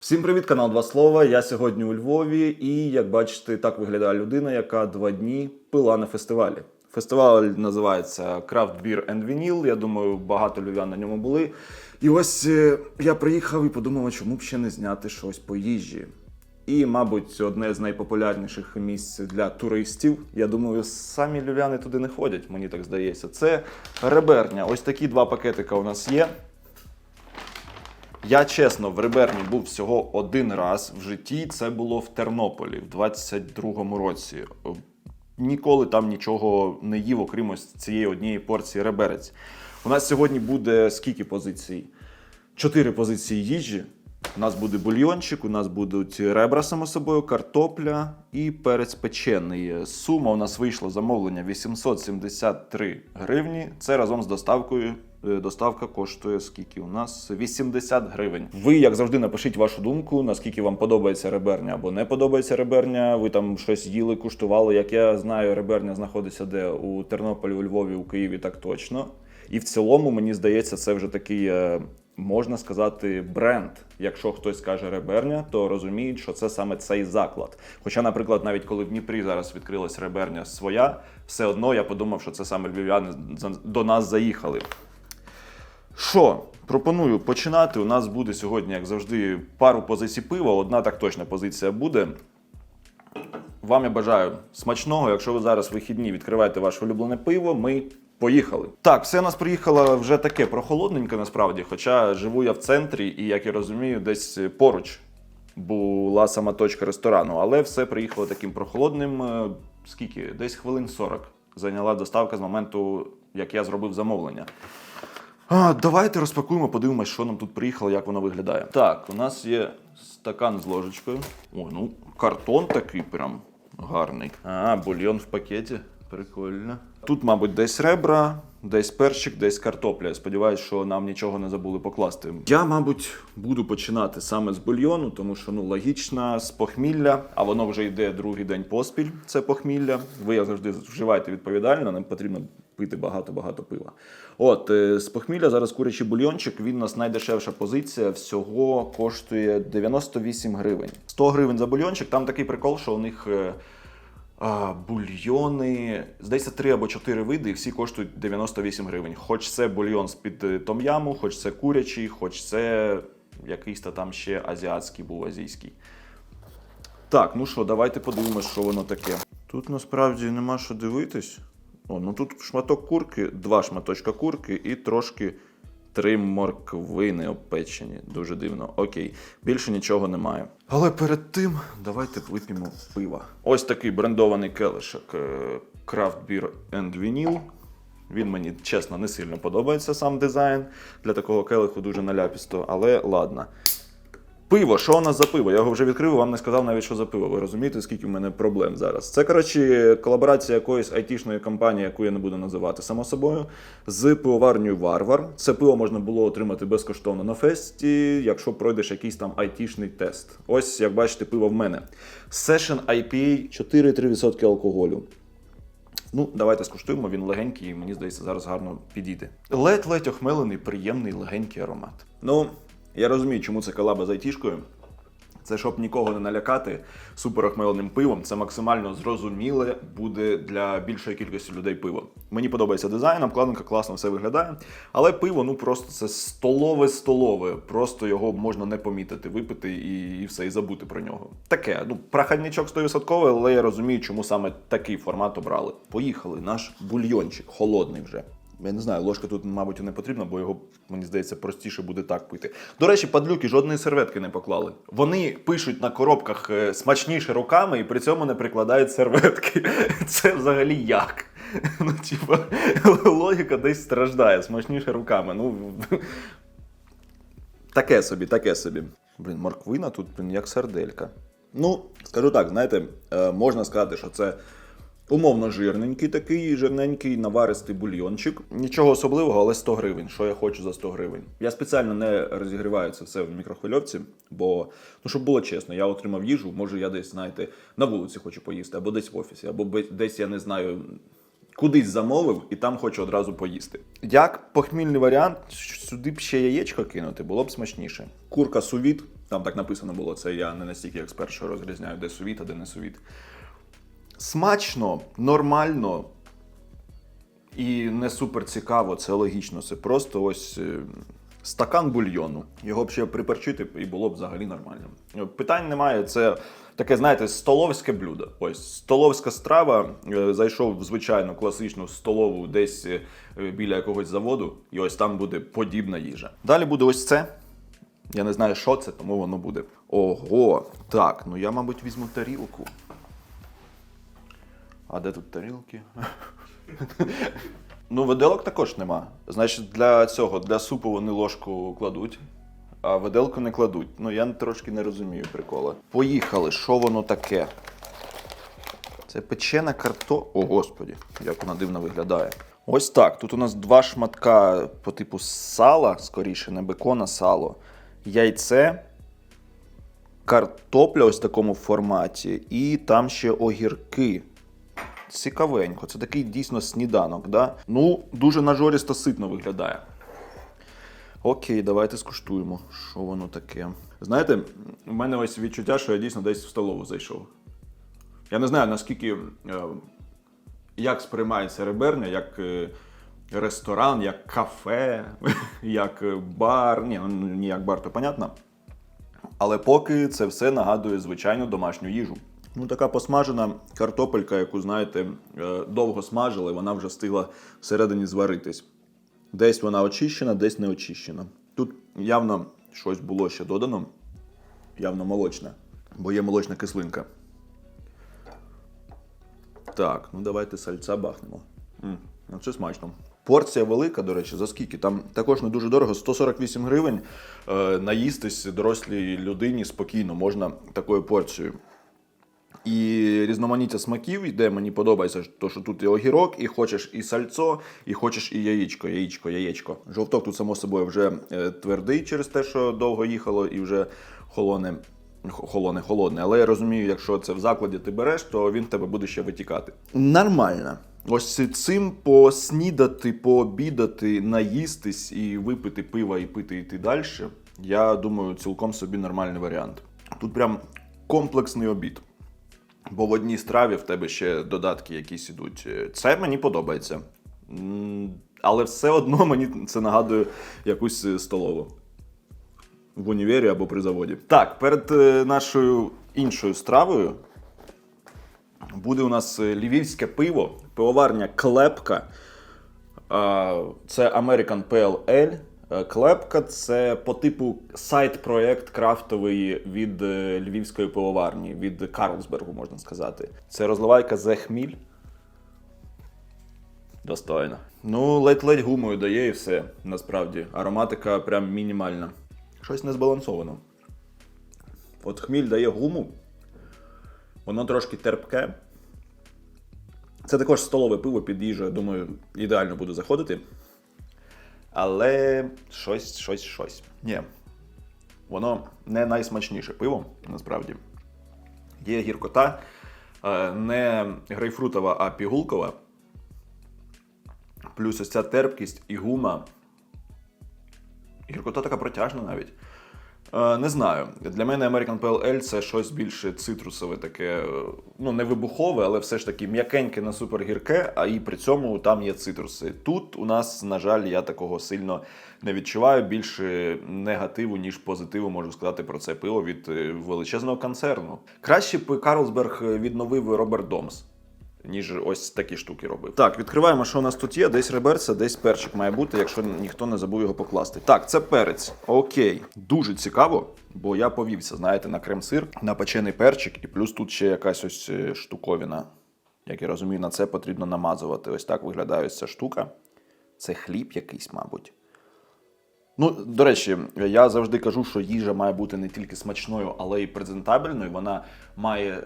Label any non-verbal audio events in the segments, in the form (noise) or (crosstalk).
Всім привіт, канал Два Слова. Я сьогодні у Львові, і як бачите, так виглядає людина, яка два дні пила на фестивалі. Фестиваль називається Craft Beer and Vinyl. Я думаю, багато львів'ян на ньому були. І ось е, я приїхав і подумав, чому б ще не зняти щось по їжі. І, мабуть, одне з найпопулярніших місць для туристів. Я думаю, самі львів'яни туди не ходять, мені так здається. Це реберня. Ось такі два пакетика у нас є. Я чесно в Реберні був всього один раз в житті. Це було в Тернополі в 22-му році. Ніколи там нічого не їв, окрім ось цієї однієї порції реберець. У нас сьогодні буде скільки позицій? Чотири позиції їжі. У нас буде бульйончик, у нас будуть ребра, само собою, картопля і перець печений. Сума у нас вийшла замовлення 873 гривні. Це разом з доставкою. Е, Доставка коштує скільки у нас 80 гривень. Ви, як завжди, напишіть вашу думку, наскільки вам подобається реберня або не подобається реберня. Ви там щось їли, куштували. Як я знаю, реберня знаходиться де у Тернополі, у Львові, у Києві, так точно. І в цілому, мені здається, це вже такий, е, можна сказати, бренд. Якщо хтось каже реберня, то розуміють, що це саме цей заклад. Хоча, наприклад, навіть коли в Дніпрі зараз відкрилась реберня своя, все одно я подумав, що це саме львів'яни до нас заїхали. Що? Пропоную починати. У нас буде сьогодні, як завжди, пару позицій пива. Одна так точно позиція буде. Вам я бажаю смачного. Якщо ви зараз вихідні відкриваєте ваше улюблене пиво, ми поїхали. Так, все у нас приїхало вже таке прохолодненьке насправді. Хоча живу я в центрі і, як я розумію, десь поруч була сама точка ресторану. Але все приїхало таким прохолодним. е, Скільки? Десь хвилин 40 зайняла доставка з моменту, як я зробив замовлення. А, давайте розпакуємо, подивимось, що нам тут приїхало, як воно виглядає. Так, у нас є стакан з ложечкою. О, ну, картон такий прям гарний. А, бульйон в пакеті. Прикольно. Тут, мабуть, десь ребра, десь перчик, десь картопля. Я сподіваюся, що нам нічого не забули покласти. Я, мабуть, буду починати саме з бульйону, тому що ну логічно, з похмілля, а воно вже йде другий день поспіль. Це похмілля. Ви як завжди вживайте відповідально, нам потрібно пити багато-багато пива. От, е, з похмілля зараз курячий бульйончик, він у нас найдешевша позиція, всього коштує 98 гривень. 100 гривень за бульйончик, там такий прикол, що у них. Бульйони, здається, три або чотири види, і всі коштують 98 гривень. Хоч це бульйон з-під е, том'яму, хоч це курячий, хоч це якийсь та там ще азіатський був азійський. Так, ну що, давайте подивимось, що воно таке. Тут насправді нема що дивитись. О, ну тут шматок курки, два шматочка курки і трошки три морквини опечені. Дуже дивно. Окей, більше нічого немає. Але перед тим давайте вип'ємо пива. Ось такий брендований келишок е, Craft Beer and Vinyl. Він мені чесно не сильно подобається сам дизайн. Для такого келиху дуже наляпісто, але ладно. Пиво, що у нас за пиво? Я його вже відкрив, вам не сказав навіть, що за пиво. Ви розумієте, скільки в мене проблем зараз. Це, коротше, колаборація якоїсь айтішної компанії, яку я не буду називати, само собою, з пивоварнею Варвар. Це пиво можна було отримати безкоштовно на фесті, якщо пройдеш якийсь там айтішний тест. Ось, як бачите, пиво в мене. Session IPA 4,3% алкоголю. Ну, давайте скуштуємо, він легенький, і мені здається, зараз гарно підійде. Ледь-ледь охмелений, приємний легенький аромат. Ну, я розумію, чому це колаба з айтішкою. Це щоб нікого не налякати суперохмеленим пивом. Це максимально зрозуміле буде для більшої кількості людей пиво. Мені подобається дизайн, обкладинка класно все виглядає. Але пиво, ну просто це столове столове. Просто його можна не помітити, випити і, і все, і забути про нього. Таке, ну, прохадничок 100%, але я розумію, чому саме такий формат обрали. Поїхали, наш бульйончик, холодний вже. Я не знаю, ложка тут, мабуть, не потрібна, бо його, мені здається, простіше буде так пити. До речі, падлюки жодної серветки не поклали. Вони пишуть на коробках е, смачніше руками і при цьому не прикладають серветки. (laughs) Це взагалі як? (laughs) Ну, типа, логіка десь страждає, смачніше руками. Ну, (laughs) таке собі, таке собі. Блін, морквина тут, блін, як сарделька. Ну, скажу так, знаєте, е, можна сказати, що це Умовно жирненький такий, жирненький, наваристий бульйончик. Нічого особливого, але 100 гривень. Що я хочу за 100 гривень? Я спеціально не розігріваю це все в мікрохвильовці, бо ну щоб було чесно, я отримав їжу. Може, я десь, знаєте, на вулиці хочу поїсти, або десь в офісі, або десь я не знаю. Кудись замовив і там хочу одразу поїсти. Як похмільний варіант, сюди б ще яєчко кинути, було б смачніше. Курка сувіт Там так написано було, це я не настільки експерт, що розрізняю, де сувіт, а де не сувіт. Смачно, нормально і не супер цікаво, це логічно. Це просто ось е, стакан бульйону. Його б ще приперчити і було б взагалі нормально. Питань немає. Це таке, знаєте, столовське блюдо. Ось столовська страва. Е, Зайшов в звичайну класичну столову десь е, біля якогось заводу, і ось там буде подібна їжа. Далі буде ось це. Я не знаю, що це, тому воно буде. Ого, так, ну я, мабуть, візьму тарілку. А де тут тарілки? (laughs) Ну, виделок також нема. Значить, для цього, для супу вони ложку кладуть, а виделку не кладуть. Ну, я трошки не розумію прикола. Поїхали, що воно таке? Це печена карто. О, господі, як вона дивно виглядає. Ось так. Тут у нас два шматка по типу сала, скоріше, не бекона, сало, яйце, картопля ось в такому форматі, і там ще огірки. Цікавенько, це такий дійсно сніданок, да? Ну, дуже нажорісто ситно виглядає. Окей, давайте скуштуємо, що воно таке. Знаєте, у мене ось відчуття, що я дійсно десь в столову зайшов. Я не знаю, наскільки. е, як сприймається реберня, як е, ресторан, як кафе, (laughs) як е, бар. Ні, ну не як бар, то понятно. Але поки це все нагадує звичайну домашню їжу. Ну, така посмажена картопелька, яку, знаєте, е, довго смажили, вона вже встигла всередині зваритись. Десь вона очищена, десь не очищена. Тут явно щось було ще додано, явно молочне, бо є молочна кислинка. Так, ну давайте сальця бахнемо. М, ну це смачно. Порція велика, до речі, за скільки? Там також не дуже дорого, 148 гривень. Е, наїстись дорослій людині спокійно можна такою порцією. І різноманіття смаків йде, мені подобається, то, що тут і огірок, і хочеш і сальцо, і хочеш і яєчко, яєчко, яєчко. Жовток тут, само собою, вже е, твердий через те, що довго їхало, і вже холоне. Холоне, холодне, але я розумію, якщо це в закладі ти береш, то він в тебе буде ще витікати. Нормально. Ось цим поснідати, пообідати, наїстись і випити пива і пити йти далі. Я думаю, цілком собі нормальний варіант. Тут прям комплексний обід. Бо в одній страві в тебе ще додатки якісь ідуть. Це мені подобається. Але все одно (laughs) мені це нагадує якусь е, столову. В універі або при заводі. Так, перед е, нашою іншою стравою буде у нас е, львівське пиво, пивоварня Клепка. Це American. Е, Клепка це по типу сайт-проект крафтовий від е, львівської пивоварні, від Карлсбергу, можна сказати. Це розливайка The Хміль. Достойно. Ну, ледь-ледь гумою дає і все, насправді. Ароматика прям мінімальна. Щось не збалансовано. От хміль дає гуму, воно трошки терпке. Це також столове пиво під їжу, я думаю, ідеально буде заходити. Але щось, щось, щось. Ні. Воно не найсмачніше пиво, насправді. Є гіркота, е, не грейпфрутова, а пігулкова. Плюс ось ця терпкість і гума. Гіркота така протяжна навіть. Е, Не знаю. Для мене American Pale Ale це щось більше цитрусове, таке, е, ну не вибухове, але все ж таки м'якеньке на супергірке, а і при цьому там є цитруси. Тут у нас, на жаль, я такого сильно не відчуваю. Більше негативу, ніж позитиву можу сказати про це пиво від е, величезного концерну. Краще Карлсберг відновив Роберт Домс ніж ось такі штуки робив. Так, відкриваємо, що у нас тут є. Десь реберця, десь перчик має бути, якщо ніхто не забув його покласти. Так, це перець. Окей. Дуже цікаво, бо я повівся, знаєте, на крем-сир, на печений перчик, і плюс тут ще якась ось е, штуковина. Як я розумію, на це потрібно намазувати. Ось так виглядає ось ця штука. Це хліб якийсь, мабуть. Ну, до речі, я завжди кажу, що їжа має бути не тільки смачною, але й презентабельною. Вона має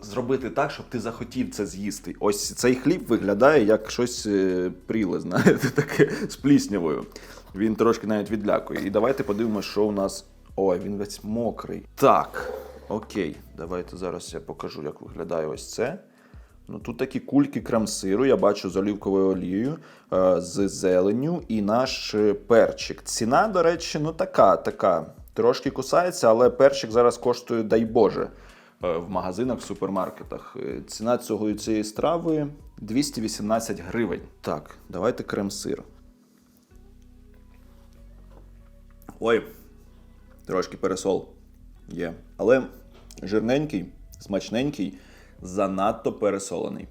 зробити так, щоб ти захотів це з'їсти. Ось цей хліб виглядає як щось е, пріле, (laughs) знаєте, таке з пліснявою. Він трошки навіть відлякує. І давайте подивимося, що у нас. Ой, він весь мокрий. Так, окей, давайте зараз я покажу, як виглядає ось це. Ну, тут такі кульки крем-сиру, я бачу з олівковою олією, е, з зеленню і наш е, перчик. Ціна, до речі, ну така, така. Трошки кусається, але перчик зараз коштує, дай Боже, в магазинах, в супермаркетах. Е, Ціна цього цієї страви 218 гривень. Так, давайте крем-сир. Ой, трошки пересол є. Але жирненький, смачненький, занадто пересолений.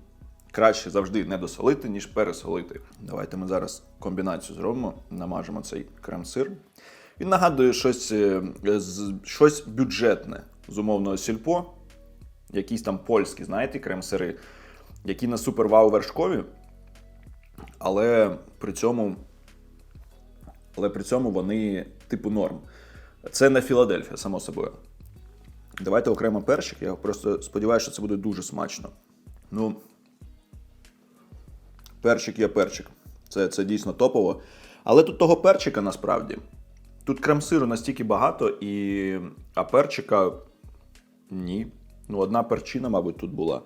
Краще завжди не досолити, ніж пересолити. Давайте ми зараз комбінацію зробимо, намажемо цей крем-сир. Він нагадує щось, е, щось бюджетне з умовного сільпо, якісь там польські, знаєте, крем-сири, які на супер-вау вершкові, але при цьому але при цьому вони типу норм. Це не Філадельфія, само собою. Давайте окремо перчик. Я просто сподіваюся, що це буде дуже смачно. Ну, перчик є перчик. Це, це дійсно топово. Але тут того перчика насправді. Тут крем-сиру настільки багато, і... а перчика ні. Ну, одна перчина, мабуть, тут була.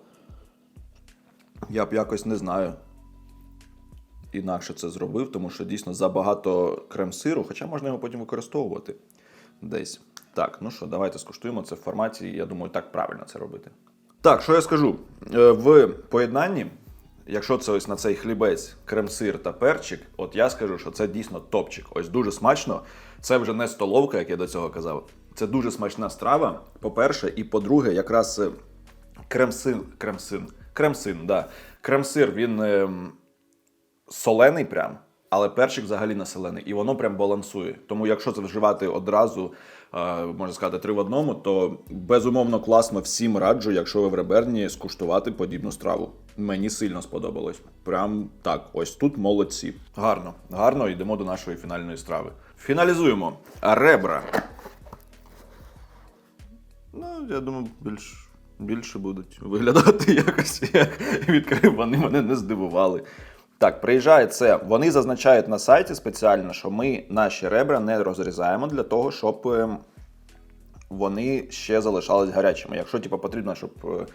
Я б якось не знаю інакше це зробив, тому що дійсно забагато крем-сиру, хоча можна його потім використовувати десь. Так, ну що, давайте скуштуємо це в форматі. Я думаю, так правильно це робити. Так, що я скажу? Е, В поєднанні, якщо це ось на цей хлібець, крем-сир та перчик, от я скажу, що це дійсно топчик. Ось дуже смачно. Це вже не столовка, як я до цього казав. Це дуже смачна страва, по-перше, і по-друге, якраз е, крем-син, крем-син, крем-син, да. Крем-сир, він. ем, солений прям, але перчик взагалі не солений, і воно прям балансує. Тому якщо це вживати одразу, е, можна сказати, три в одному, то безумовно класно всім раджу, якщо ви в реберні, скуштувати подібну страву. Мені сильно сподобалось. Прям так, ось тут молодці. Гарно, гарно йдемо до нашої фінальної страви. Фіналізуємо ребра. Ну, я думаю, більш, більше будуть виглядати (laughs) якось. Як відкрив, вони мене не здивували. Так, приїжджає це. Вони зазначають на сайті спеціально, що ми наші ребра не розрізаємо для того, щоб е, вони ще залишались гарячими. Якщо типу, потрібно, щоб, е,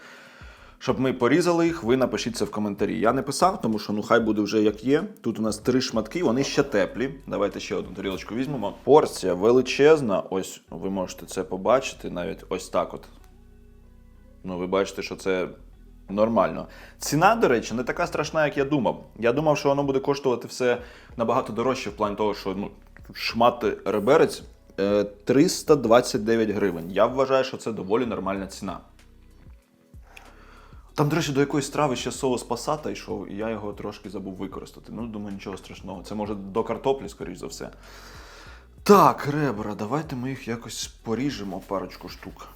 щоб ми порізали їх, ви напишіть це в коментарі. Я не писав, тому що ну хай буде вже як є. Тут у нас три шматки, вони ще теплі. Давайте ще одну тарілочку візьмемо. Порція величезна. Ось ви можете це побачити, навіть ось так от. Ну, ви бачите, що це нормально. Ціна, до речі, не така страшна, як я думав. Я думав, що воно буде коштувати все набагато дорожче, в плані того, що ну, шмат реберець е, 329 гривень. Я вважаю, що це доволі нормальна ціна. Там, до речі, до якоїсь страви ще соус пасата йшов, і я його трошки забув використати. Ну, думаю, нічого страшного. Це може до картоплі, скоріш за все. Так, ребра, давайте ми їх якось поріжемо парочку штук.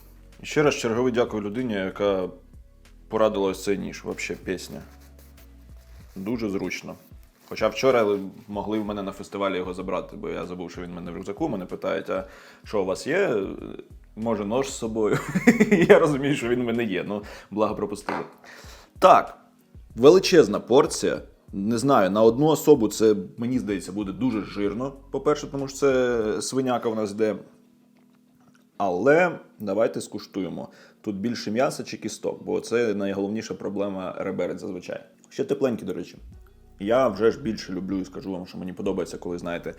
І ще раз черговий дякую людині, яка порадила ось цей ніж. Взагалі пісня. Дуже зручно. Хоча вчора могли в мене на фестивалі його забрати, бо я забув, що він в мене в рюкзаку. Мене питають, а що у вас є? Може, нож з собою? (laughs) я розумію, що він в мене є. Ну, благо пропустили. Так, величезна порція. Не знаю, на одну особу це, мені здається, буде дуже жирно. По-перше, тому що це свиняка в нас йде. Але давайте скуштуємо. Тут більше м'яса чи кісток, бо це найголовніша проблема реберець зазвичай. Ще тепленькі, до речі. Я вже ж більше люблю і скажу вам, що мені подобається, коли, знаєте,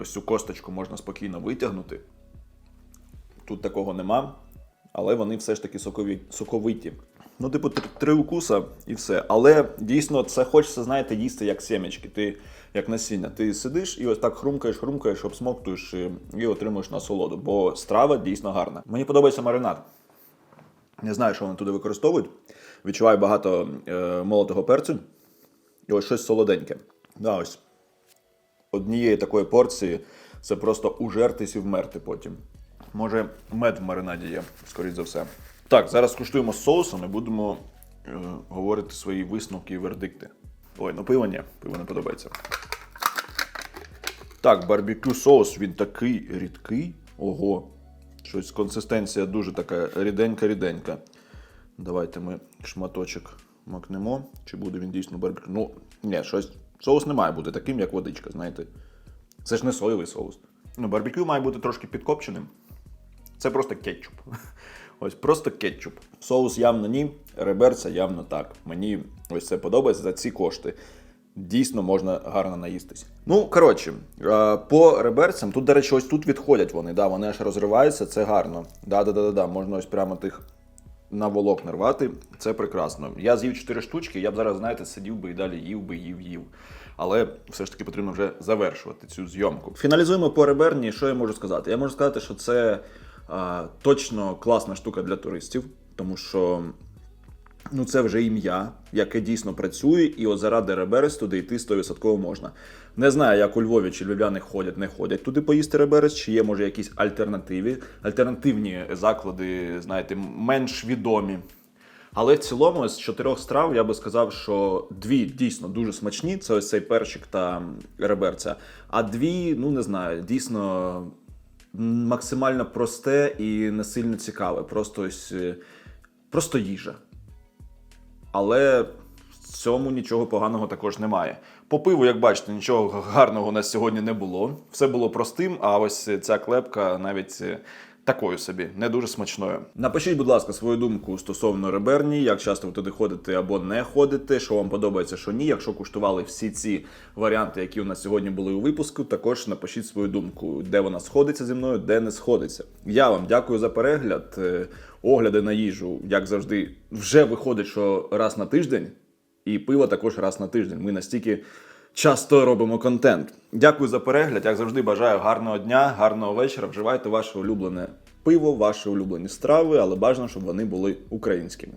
ось цю косточку можна спокійно витягнути. Тут такого нема, але вони все ж таки сокові, соковиті. Ну, типу, три, укуса і все. Але дійсно це хочеться, знаєте, їсти як сімечки. Ти як насіння. Ти сидиш і ось так хрумкаєш, хрумкаєш, обсмоктуєш і, і отримуєш насолоду. Бо страва дійсно гарна. Мені подобається маринад. Не знаю, що вони туди використовують. Відчуваю багато е, молотого перцю. І ось щось солоденьке. Да, ось. Однієї такої порції це просто ужертись і вмерти потім. Може, мед в маринаді є, скоріш за все. Так, зараз куштуємо з соусом і будемо е, говорити свої висновки і вердикти. Ой, ну пиво ні, пиво не подобається. Так, барбекю соус, він такий рідкий. Ого. Щось консистенція дуже така ріденька-ріденька. Давайте ми шматочок макнемо. Чи буде він дійсно барбекю? Ну, ні, щось. Соус не має бути таким, як водичка, знаєте. Це ж не соєвий соус. Ну, барбекю має бути трошки підкопченим. Це просто кетчуп. (laughs) Ось просто кетчуп. Соус явно ні, реберця явно так. Мені ось це подобається за ці кошти. дійсно можна гарно наїстись. Ну, коротше, по реберцям, тут, до речі, ось тут відходять вони, да, вони аж розриваються, це гарно. Да-да-да-да, можна ось прямо тих на волокна рвати, це прекрасно. Я з'їв 4 штучки, я б зараз, знаєте, сидів би і далі їв би, їв, їв. Але все ж таки потрібно вже завершувати цю зйомку. Фіналізуємо по реберні. Що я можу сказати? Я можу сказати, що це а, точно класна штука для туристів, тому що ну це вже ім'я, яке дійсно працює, і от заради реберець туди йти 100% можна. Не знаю, як у Львові чи львів'яни ходять, не ходять туди поїсти реберець, чи є може якісь альтернативі, альтернативні заклади, знаєте, менш відомі. Але в цілому з чотирьох страв я би сказав, що дві дійсно дуже смачні. Це ось цей перчик та реберця. А дві, ну не знаю, дійсно максимально просте і не сильно цікаве. Просто ось е, просто їжа. Але в цьому нічого поганого також немає. По пиву, як бачите, нічого гарного у нас сьогодні не було. Все було простим, а ось ця клепка навіть е, такою собі, не дуже смачною. Напишіть, будь ласка, свою думку стосовно реберні, як часто ви туди ходите або не ходите, що вам подобається, що ні. Якщо куштували всі ці варіанти, які у нас сьогодні були у випуску, також напишіть свою думку, де вона сходиться зі мною, де не сходиться. Я вам дякую за перегляд. Огляди на їжу, як завжди, вже виходить, що раз на тиждень, і пиво також раз на тиждень. Ми настільки часто робимо контент. Дякую за перегляд. Як завжди, бажаю гарного дня, гарного вечора. Вживайте ваше улюблене пиво, ваші улюблені страви, але бажано, щоб вони були українськими.